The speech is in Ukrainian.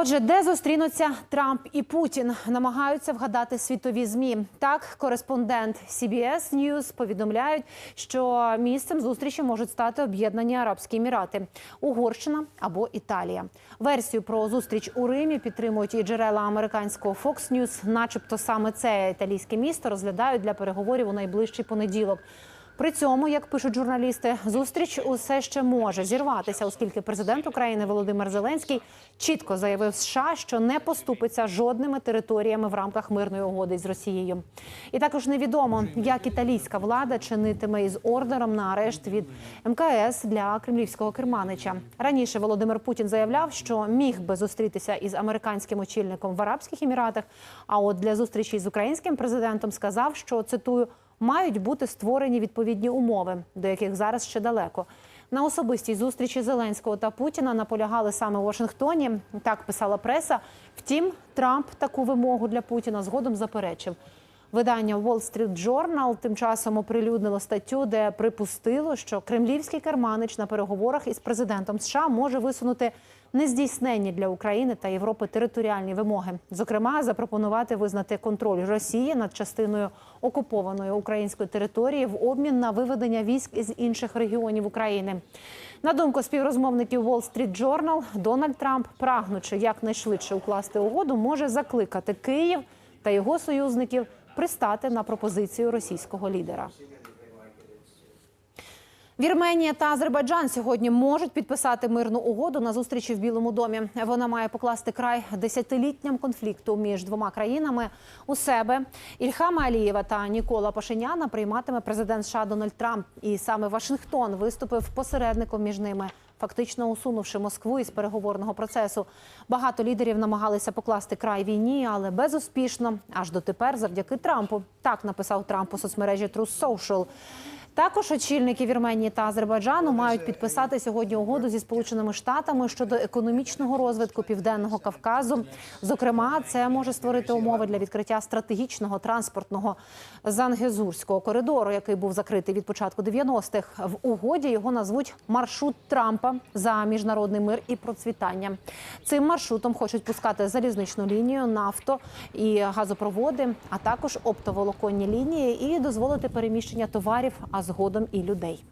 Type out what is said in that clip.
Отже, де зустрінуться Трамп і Путін, намагаються вгадати світові змі. Так, кореспондент CBS News повідомляють, що місцем зустрічі можуть стати Об'єднані Арабські Емірати, Угорщина або Італія. Версію про зустріч у Римі підтримують і джерела американського Fox News, начебто саме це італійське місто розглядають для переговорів у найближчий понеділок. При цьому, як пишуть журналісти, зустріч усе ще може зірватися, оскільки президент України Володимир Зеленський чітко заявив США, що не поступиться жодними територіями в рамках мирної угоди з Росією. І також невідомо, як італійська влада чинитиме із ордером на арешт від МКС для кремлівського керманича. Раніше Володимир Путін заявляв, що міг би зустрітися із американським очільником в Арабських Еміратах. А от для зустрічі з українським президентом сказав, що цитую мають бути створені відповідні умови, до яких зараз ще далеко. На особистій зустрічі Зеленського та Путіна наполягали саме у Вашингтоні. Так писала преса. Втім, Трамп таку вимогу для Путіна згодом заперечив. Видання Wall Street Journal тим часом оприлюднило статтю, де припустило, що кремлівський керманич на переговорах із президентом США може висунути нездійсненні для України та Європи територіальні вимоги. Зокрема, запропонувати визнати контроль Росії над частиною окупованої української території в обмін на виведення військ із інших регіонів України. На думку співрозмовників Wall Street Journal, Дональд Трамп, прагнучи якнайшвидше укласти угоду, може закликати Київ та його союзників пристати на пропозицію російського лідера. Вірменія та Азербайджан сьогодні можуть підписати мирну угоду на зустрічі в Білому домі. Вона має покласти край десятилітням конфлікту між двома країнами у себе. Ільхама Алієва та Нікола Пашиняна прийматиме президент США Дональд Трамп. І саме Вашингтон виступив посередником між ними. Фактично усунувши Москву із переговорного процесу, багато лідерів намагалися покласти край війні, але безуспішно. Аж дотепер, завдяки Трампу, так написав Трамп у соцмережі Truth Social. Також очільники Вірменії та Азербайджану мають підписати сьогодні угоду зі Сполученими Штатами щодо економічного розвитку південного Кавказу. Зокрема, це може створити умови для відкриття стратегічного транспортного зангезурського коридору, який був закритий від початку 90-х. В угоді його назвуть маршрут Трампа за міжнародний мир і процвітання. Цим маршрутом хочуть пускати залізничну лінію, нафто і газопроводи, а також оптоволоконні лінії, і дозволити переміщення товарів, а згодом і людей.